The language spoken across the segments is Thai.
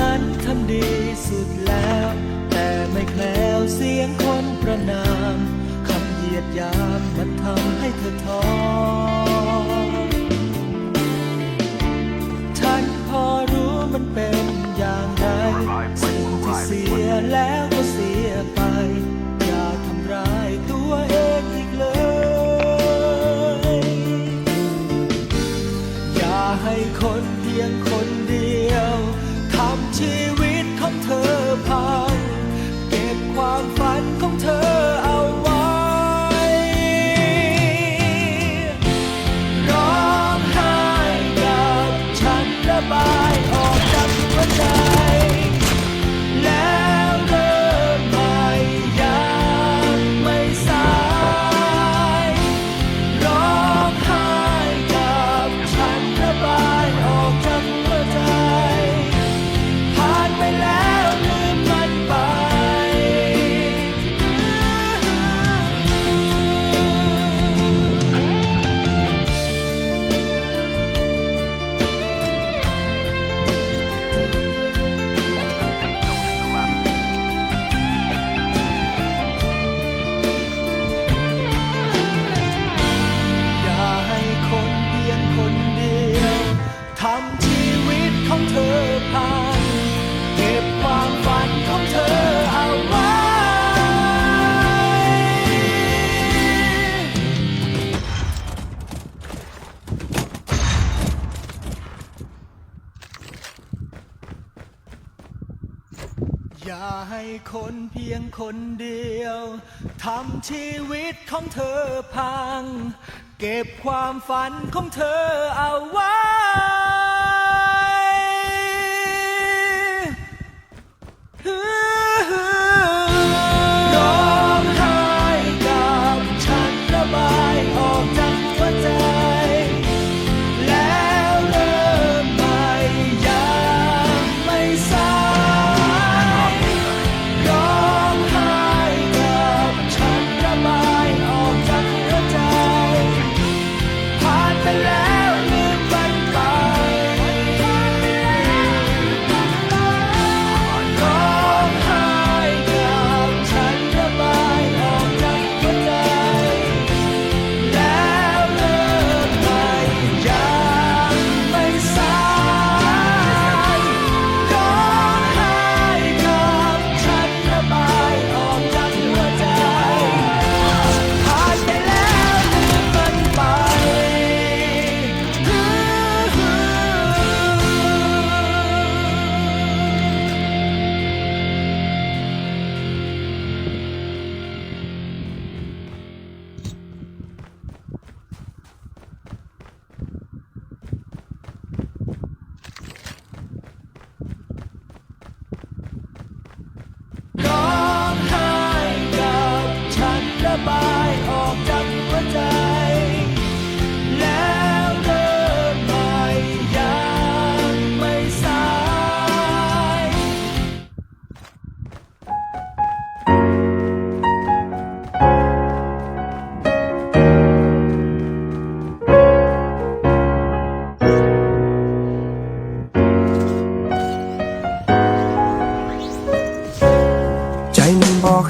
นั้นทำดีสุดแล้ว แต่ไม่แคล้วเสียงคนประนาม คำเหยียดยามมันทำให้เธอท้อ คนเดียวทำชีวิตของเธอพัง เก็บความฝันของเธอเอาไว้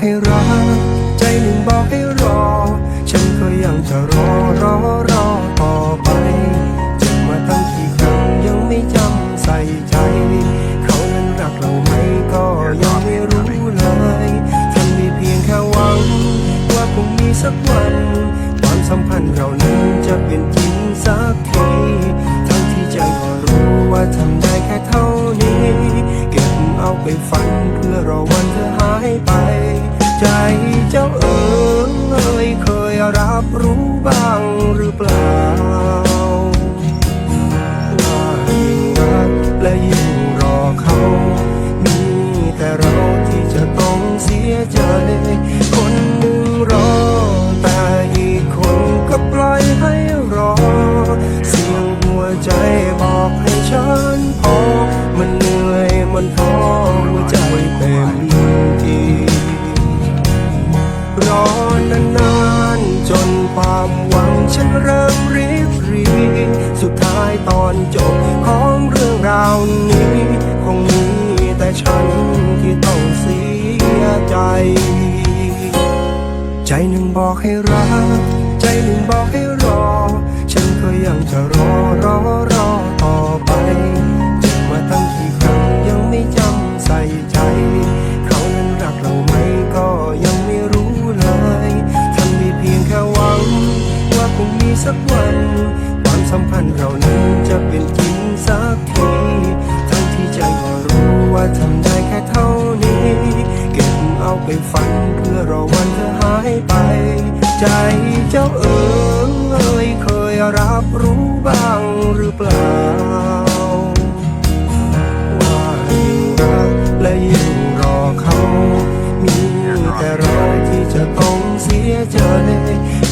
ให้รัก ใจหนึ่งบอกให้รัก ใจหนึ่งบอกให้รอ ฉันก็ยังจะรอรอรอต่อไปเจ็บมาตั้งกี่ครั้งยังไม่จำใส่ใจ เขานั้นรักเราไหมก็ยังไม่รู้เลยทำได้เพียงแค่หวัง ว่าคงมีสักวัน ความสัมพันธ์เรา ฝันเพื่อรอวันเธอหายไป ใจเจ้าเอ๋ยเคยรับรู้บ้างหรือเปล่า ว่ายิ่งรักและยิ่งรอเขา มีแต่เราที่จะต้องเสียใจ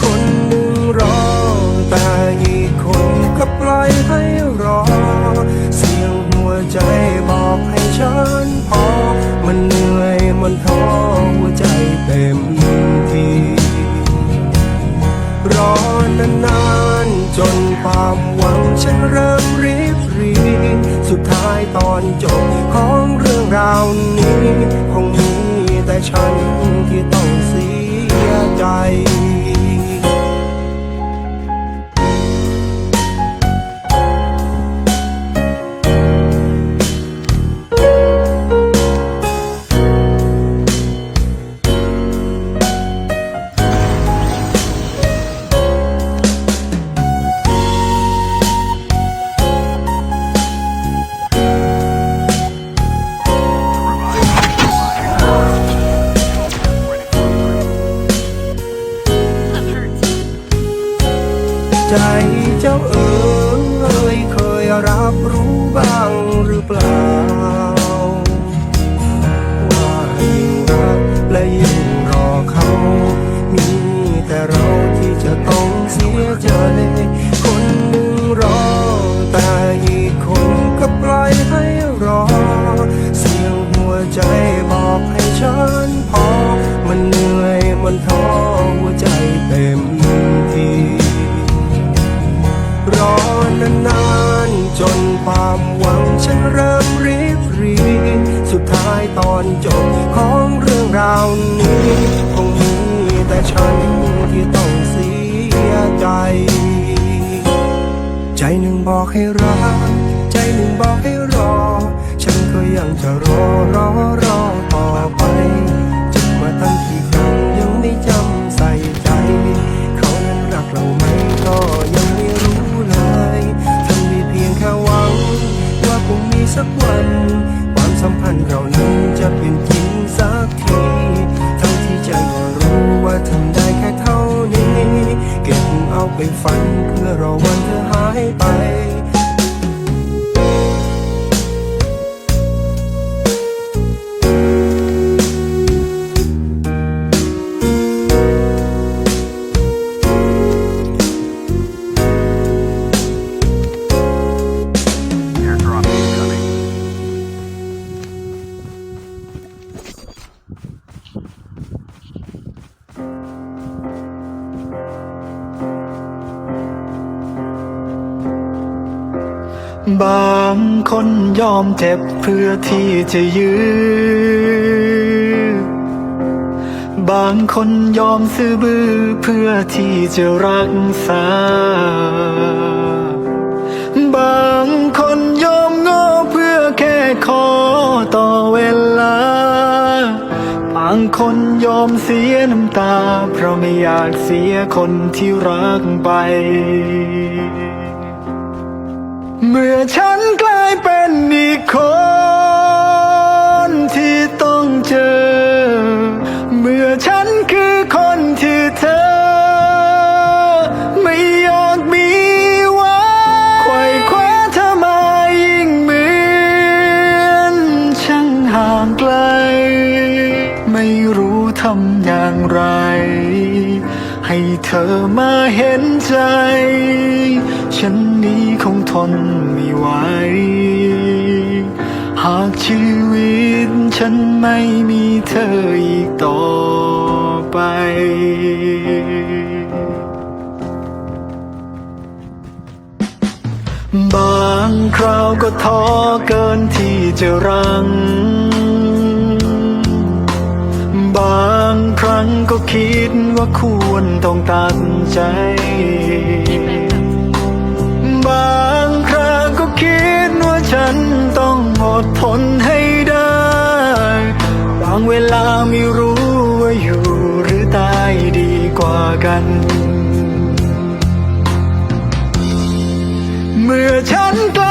คนหนึ่งรอแต่อีกคนก็ปล่อยให้รอ เสียงหัวใจบอกให้ฉันพอมันเหนื่อยมันท้อ เต็มทีรอนานๆจนความหวังฉันเริ่มรีบรีสุดท้ายตอนจบของเรื่องราวนี้คงมี เคาวนี้คงมีแต่ฉันที่ต้องเสียใจ ใจหนึ่งบอกให้รัก ไปฝันเพื่อรอวันเธอหายไป เจ็บเพื่อที่จะยื้บางคนยอมซื้อบื้อเพื่อที่จะรักษา บางคนยอมง้อเพื่อแค่ขอต่อเวลา บางคนยอมเสียน้ำตา เพราะไม่อยากเสียคนที่รักไป เมื่อฉันกลายเป็นอีกคนที่ต้องเจอ เมื่อฉันคือคนที่เธอ ไม่อยากมีไว้ไขว่คว้าเธอมายิ่งเหมือนช่างห่างไกล ไม่รู้ทำอย่างไร ให้เธอมาเห็นใจ ฉันนี้คงทน ไม่มีเธออีกต่อไป บางคราวก็ท้อเกินที่จะรัง บางครั้งก็คิดว่าควรต้องตัดใจ บางครั้งก็คิดว่าฉันต้องอดทนให้างเวลาไม่รู้ว่าอยู่หรือตายดีกว่ากัน เมื่อฉันกล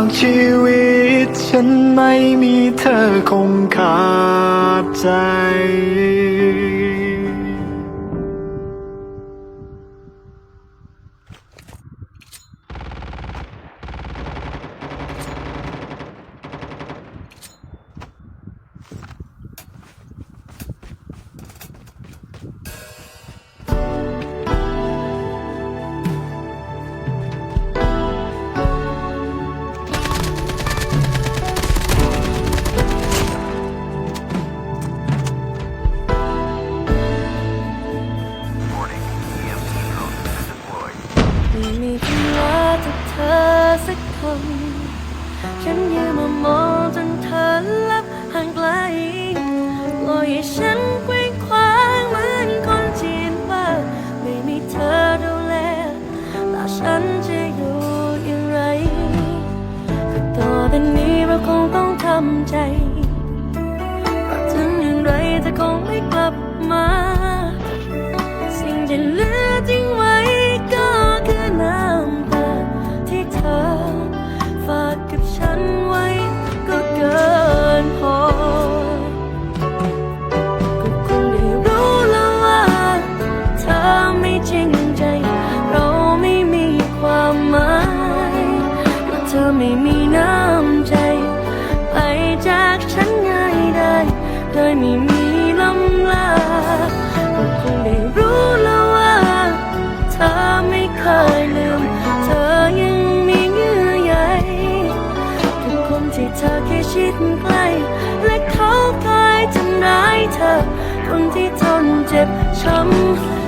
ากชีวิต ฉันไม่มีเธอคงขาดใจ นเจ็บช้ำ